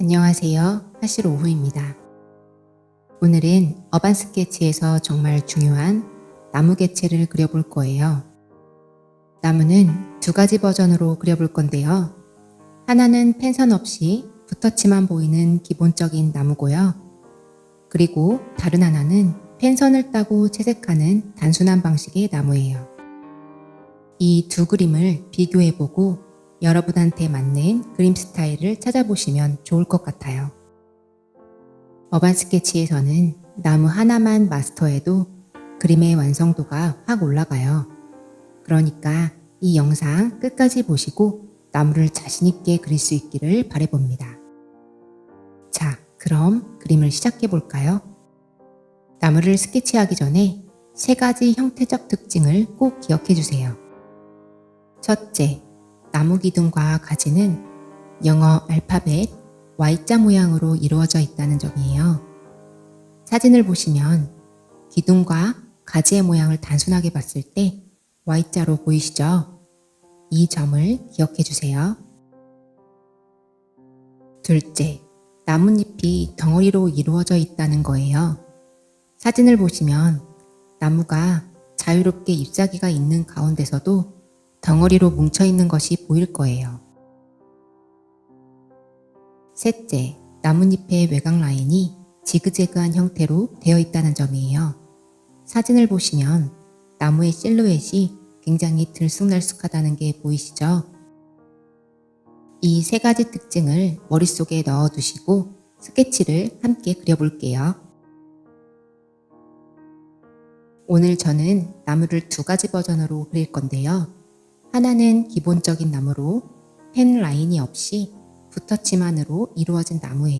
안녕하세요. 하실 오후입니다. 오늘은 어반 스케치에서 정말 중요한 나무 개체를 그려볼 거예요. 나무는 두 가지 버전으로 그려볼 건데요. 하나는 펜선 없이 붓터치만 보이는 기본적인 나무고요. 그리고 다른 하나는 펜선을 따고 채색하는 단순한 방식의 나무예요. 이 두 그림을 비교해보고 여러분한테 맞는 그림 스타일을 찾아보시면 좋을 것 같아요. 어반 스케치에서는 나무 하나만 마스터해도 그림의 완성도가 확 올라가요. 그러니까 이 영상 끝까지 보시고 나무를 자신있게 그릴 수 있기를 바래봅니다. 자, 그럼 그림을 시작해 볼까요? 나무를 스케치하기 전에 세 가지 형태적 특징을 꼭 기억해 주세요. 첫째, 나무 기둥과 가지는 영어 알파벳 Y자 모양으로 이루어져 있다는 점이에요. 사진을 보시면 기둥과 가지의 모양을 단순하게 봤을 때 Y자로 보이시죠? 이 점을 기억해 주세요. 둘째, 나뭇잎이 덩어리로 이루어져 있다는 거예요. 사진을 보시면 나무가 자유롭게 잎사귀가 있는 가운데서도 덩어리로 뭉쳐 있는 것이 보일 거예요. 셋째, 나뭇잎의 외곽 라인이 지그재그한 형태로 되어 있다는 점이에요. 사진을 보시면 나무의 실루엣이 굉장히 들쑥날쑥하다는 게 보이시죠? 이 세 가지 특징을 머릿속에 넣어 두시고 스케치를 함께 그려볼게요. 오늘 저는 나무를 두 가지 버전으로 그릴 건데요. 하나는 기본적인 나무로 펜 라인이 없이 붓터치만으로 이루어진 나무예요.